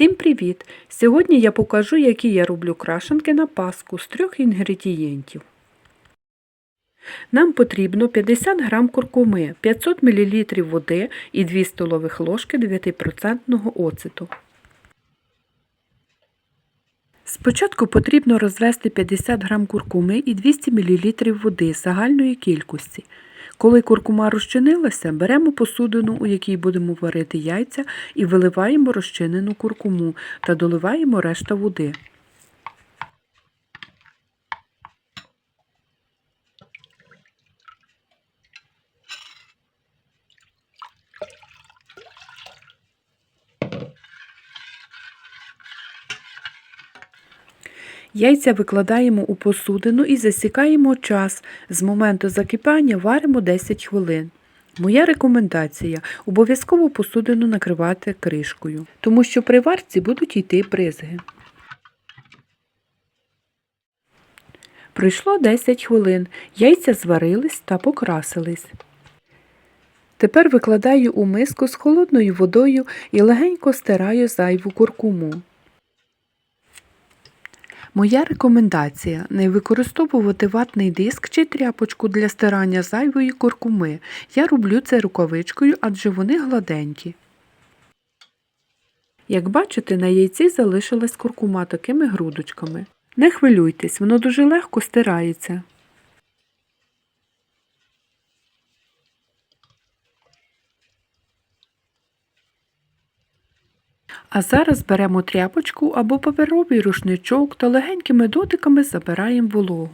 Всім привіт! Сьогодні я покажу, які я роблю крашенки на паску з трьох інгредієнтів. Нам потрібно 50 г куркуми, 500 мл води і 2 столових ложки 9% оцету. Спочатку потрібно розвести 50 г куркуми і 200 мл води загальної кількості. Коли куркума розчинилася, беремо посудину, у якій будемо варити яйця, і виливаємо розчинену куркуму та доливаємо решта води. Яйця викладаємо у посудину і засікаємо час. З моменту закипання варимо 10 хвилин. Моя рекомендація обов'язково посудину накривати кришкою, тому що при варці будуть йти бризги. Пройшло 10 хвилин, яйця зварились та покрасились. Тепер викладаю у миску з холодною водою і легенько стираю зайву куркуму. Моя рекомендація не використовувати ватний диск чи тряпочку для стирання зайвої куркуми. Я роблю це рукавичкою, адже вони гладенькі. Як бачите, на яйці залишилась куркума такими грудочками. Не хвилюйтесь, воно дуже легко стирається. А зараз беремо тряпочку або паперовий рушничок та легенькими дотиками забираємо вологу.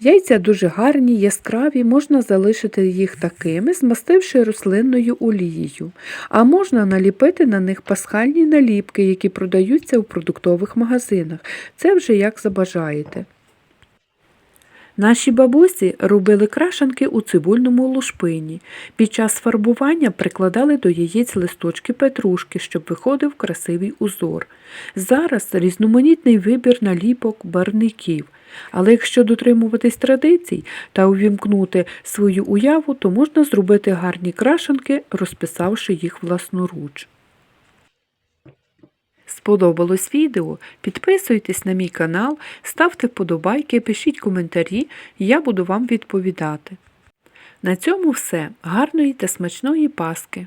Яйця дуже гарні, яскраві, можна залишити їх такими, змастивши рослинною олією, а можна наліпити на них пасхальні наліпки, які продаються у продуктових магазинах. Це вже як забажаєте. Наші бабусі робили крашанки у цибульному лушпині. Під час фарбування прикладали до яєць листочки петрушки, щоб виходив красивий узор. Зараз різноманітний вибір наліпок барвників. Але якщо дотримуватись традицій та увімкнути свою уяву, то можна зробити гарні крашанки, розписавши їх власноруч. Сподобалось відео? Підписуйтесь на мій канал, ставте вподобайки, пишіть коментарі, я буду вам відповідати. На цьому все. Гарної та смачної Паски!